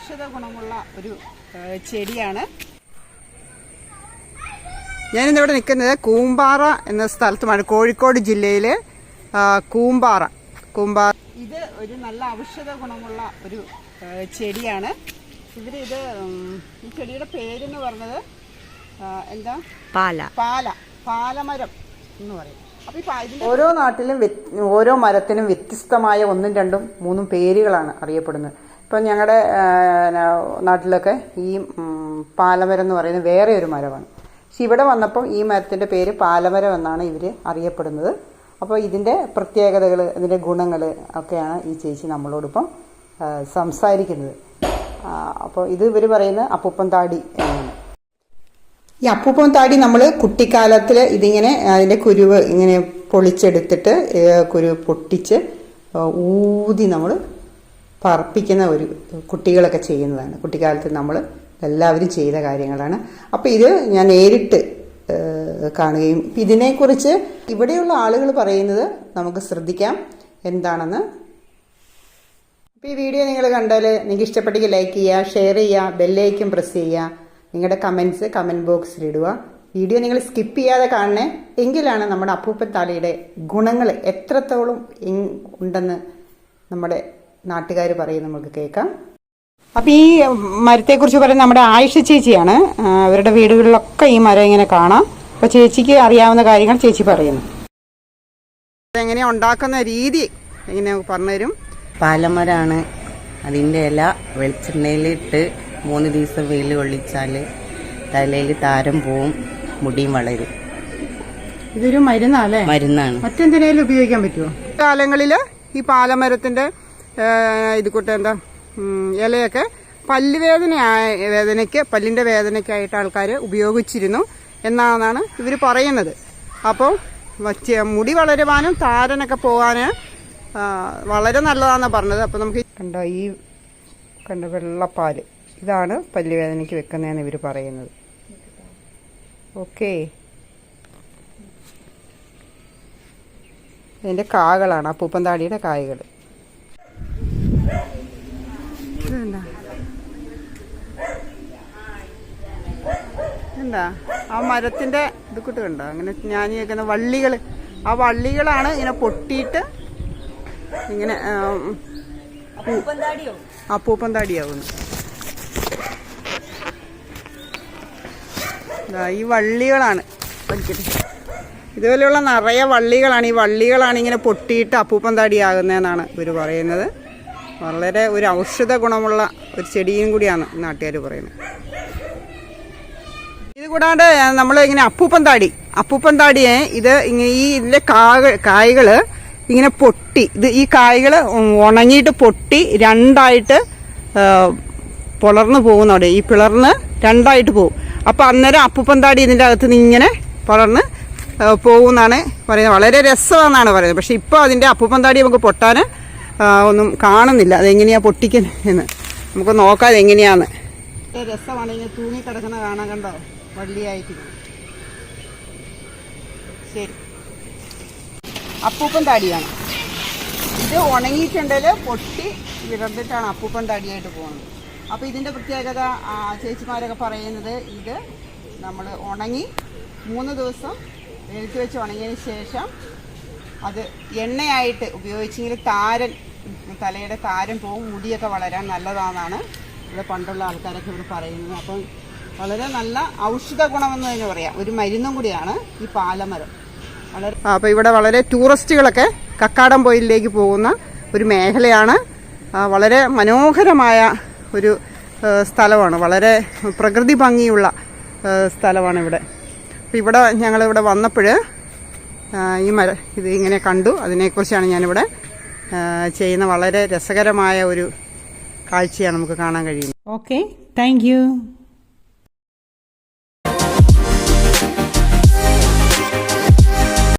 ഔഷധ ഗുണമുള്ള ഒരു ചെടിയാണ്. ഞാനിന്നിവിടെ നിൽക്കുന്നത് കൂമ്പാറ എന്ന സ്ഥലത്തുമാണ് കോഴിക്കോട് ജില്ലയിലെ കൂമ്പാറ. കൂമ്പാറ ഇത് ഒരു നല്ല ഔഷധ ഗുണമുള്ള ഒരു ചെടിയാണ്. ഇവർ ഇത് ഈ ചെടിയുടെ പേരെന്ന് പറഞ്ഞത് എന്താ? പാല. പാല. പാലമരം എന്ന് പറയും. ഓരോ നാട്ടിലും ഓരോ മരത്തിനും വ്യത്യസ്തമായ ഒന്നും രണ്ടും മൂന്നും പേരുകളാണ് അറിയപ്പെടുന്നത്. ഇപ്പം ഞങ്ങളുടെ നാട്ടിലൊക്കെ ഈ പാലമരം എന്ന് പറയുന്നത് വേറെ ഒരു മരമാണ്. പക്ഷെ ഇവിടെ വന്നപ്പം ഈ മരത്തിന്റെ പേര് പാലമരം എന്നാണ് ഇവർ അറിയപ്പെടുന്നത്. അപ്പോൾ ഇതിന്റെ പ്രത്യേകതകൾ ഇതിന്റെ ഗുണങ്ങൾ ഒക്കെയാണ് ഈ ചേച്ചി നമ്മളോടിപ്പം സംസാരിക്കുന്നത്. അപ്പോൾ ഇത് ഇവർ പറയുന്ന അപ്പൂപ്പൻ താടി ഈ അപ്പൂപ്പൻ താടി നമ്മൾ കുട്ടിക്കാലത്തിൽ ഇതിങ്ങനെ അതിന്റെ കുരുവ് ഇങ്ങനെ പൊളിച്ചെടുത്തിട്ട് കുരു പൊട്ടിച്ച് ഊതി നമ്മൾ പറപ്പിക്കുന്ന ഒരു കുട്ടികളൊക്കെ ചെയ്യുന്നതാണ്. കുട്ടിക്കാലത്ത് നമ്മൾ എല്ലാവരും ചെയ്ത കാര്യങ്ങളാണ്. അപ്പോൾ ഇത് ഞാൻ നേരിട്ട് കാണുകയും ഇതിനെക്കുറിച്ച് ഇവിടെയുള്ള ആളുകൾ പറയുന്നത് നമുക്ക് ശ്രദ്ധിക്കാം. എന്താണെന്ന്? അപ്പോൾ ഈ വീഡിയോ നിങ്ങൾ കണ്ടാൽ നിങ്ങൾക്ക് ഇഷ്ടപ്പെട്ടെങ്കിൽ ലൈക്ക് ചെയ്യുക ഷെയർ ചെയ്യുക ബെല്ലൈക്കും പ്രസ് ചെയ്യുക. നിങ്ങളുടെ കമന്റ്സ് കമന്റ് ബോക്സിൽ ഇടുക. വീഡിയോ നിങ്ങൾ സ്കിപ്പ് ചെയ്യാതെ കാണണേ. എങ്കിലാണ് നമ്മുടെ അപ്പൂപ്പൻ താലിയുടെ ഗുണങ്ങൾ എത്രത്തോളം ഉണ്ടെന്ന് നമ്മുടെ നാട്ടുകാർ പറയും നമുക്ക് കേൾക്കാം. അപ്പോൾ ഈ മരത്തെക്കുറിച്ച് പറയുന്നത് നമ്മുടെ ആയിഷ ചേച്ചിയാണ്. അവരുടെ വീടുകളിലൊക്കെ ഈ മരം ഇങ്ങനെ കാണാം. അപ്പോൾ ചേച്ചിക്ക് അറിയാവുന്ന കാര്യങ്ങൾ ചേച്ചി പറയുന്നു. എങ്ങനെയാണ് ഉണ്ടാക്കുന്ന രീതി? എങ്ങനെ പറഞ്ഞുതരും പാലമരാണ് അതിന്റെ ഇല വെളിച്ചെണ്ണയിലിട്ട് മൂന്ന് ദിവസം വെയിൽ കൊള്ളിച്ചാൽ തലയിൽ താരം പോവും മുടിയും വളരും. ഇതൊരു മരുന്നല്ലേ മരുന്നാണ്. മറ്റെന്തിനേലും ഉപയോഗിക്കാൻ പറ്റുമോ കാലങ്ങളിൽ ഈ പാലമരത്തിന്റെ ഇത് കൂട്ട് എന്താ ഇലയൊക്കെ പല്ലുവേദന വേദനയ്ക്ക് പല്ലിന്റെ വേദനയ്ക്കായിട്ട് ആൾക്കാർ ഉപയോഗിച്ചിരുന്നു എന്നാണ് ഇവർ പറയുന്നത്. അപ്പോൾ മുടി വളരുവാനും താരനൊക്കെ പോകാന് വളരെ നല്ലതാണെന്നാണ് പറഞ്ഞത്. അപ്പോൾ നമുക്ക് കണ്ടോ ഈ കണ്ട വെള്ളപ്പാൽ. ഇതാണ് പല്ലുവേദനയ്ക്ക് വെക്കുന്നതെന്ന് ഇവർ പറയുന്നത്. ഓക്കേ. ഇതിന്റെ കാകളാണ് അപ്പൂപ്പൻ താടിയുടെ കായകൾ ഇതെന്താ? എന്താ ആ മരത്തിന്റെ ഇത് കൂട്ട് കണ്ടോ? അങ്ങനെ ഞാൻ കേൾക്കുന്ന വള്ളികൾ ആ വള്ളികളാണ് ഇങ്ങനെ പൊട്ടിയിട്ട് ഇങ്ങനെ അപ്പൂപ്പൻ താടിയാവുന്നു ദാ ഈ വള്ളികളാണ് വലിക്കട്ടെ ഇതുപോലെയുള്ള നിറയെ വള്ളികളാണ്. ഈ വള്ളികളാണ് ഇങ്ങനെ പൊട്ടിയിട്ട് അപ്പൂപ്പൻ താടിയാകുന്നതെന്നാണ് ഇവർ പറയുന്നത്. വളരെ ഒരു ഔഷധ ഗുണമുള്ള ഒരു ചെടിയും കൂടിയാണ് നാട്ടുകാർ പറയുന്നത്. ഇത് കൂടാണ്ട് നമ്മൾ ഇങ്ങനെ അപ്പൂപ്പൻ താടി അപ്പൂപ്പൻ താടിയെ ഇത് ഇങ്ങനെ ഈ ഇതിലെ കായ കായകൾ ഇങ്ങനെ പൊട്ടി ഇത് ഈ കായകൾ ഉണങ്ങിയിട്ട് പൊട്ടി രണ്ടായിട്ട് പുളർന്നു പോകുന്ന പോകുന്നവിടെ ഈ പിളർന്ന് രണ്ടായിട്ട് പോകും. അപ്പോൾ അന്നേരം അപ്പൂപ്പൻ താടി ഇതിന്റെ അകത്ത് നിന്ന് ഇങ്ങനെ പുളർന്ന് പോകുമെന്നാണ് പറയുന്നത്. വളരെ രസമാണെന്നാണ് പറയുന്നത്. പക്ഷേ ഇപ്പോൾ അതിന്റെ അപ്പൂപ്പൻ താടി നമുക്ക് പൊട്ടാൻ ഒന്നും കാണുന്നില്ല. അതെങ്ങനെയാ പൊട്ടിക്കുന്നത് എന്ന്. നമുക്ക് നോക്കാം അതെങ്ങനെയാന്ന്. രസമാണ്. ഇങ്ങനെ തൂങ്ങി കിടക്കുന്ന കാണാൻ കണ്ടോ? വള്ളിയായിട്ട്. ശരി. അപ്പൂപ്പൻ താടിയാണ്. ഇത് ഉണങ്ങിയിട്ടുണ്ടെങ്കിൽ പൊട്ടി വിടർന്നിട്ടാണ് അപ്പൂപ്പൻ താടിയായിട്ട് പോകുന്നത്. അപ്പോൾ ഇതിന്റെ പ്രത്യേകത ചേച്ചിമാരൊക്കെ പറയുന്നത് ഇത് നമ്മൾ ഉണങ്ങി മൂന്ന് ദിവസം വെയിലത്ത് വെച്ച് ഉണങ്ങിയതിന് ശേഷം അത് എണ്ണയായിട്ട് ഉപയോഗിച്ചെങ്കിൽ താരൻ തലയുടെ താരം പോവും മുടിയൊക്കെ വളരാൻ നല്ലതാണെന്നാണ് ഇവിടെ പണ്ടുള്ള ആൾക്കാരൊക്കെ ഇവിടെ പറയുന്നത്. അപ്പം വളരെ നല്ല ഔഷധ ഗുണമെന്ന് തന്നെ പറയാം. ഒരു മരുന്നും കൂടിയാണ് ഈ പാലമരം. വളരെ അപ്പോൾ ഇവിടെ വളരെ ടൂറിസ്റ്റുകളൊക്കെ കക്കാടം പൊയിലേക്ക് പോകുന്ന ഒരു മേഖലയാണ്. വളരെ മനോഹരമായ ഒരു സ്ഥലമാണ്. വളരെ പ്രകൃതി ഭംഗിയുള്ള സ്ഥലമാണ് ഇവിടെ. അപ്പോൾ ഇവിടെ ഞങ്ങളിവിടെ വന്നപ്പോൾ ഈ മര ഇത് ഇങ്ങനെ കണ്ടു. അതിനെക്കുറിച്ചാണ് ഞാനിവിടെ ചെയ്യുന്ന വളരെ രസകരമായ ഒരു കാഴ്ചയാണ് നമുക്ക് കാണാൻ കഴിയുന്നത് ഓക്കെ താങ്ക്.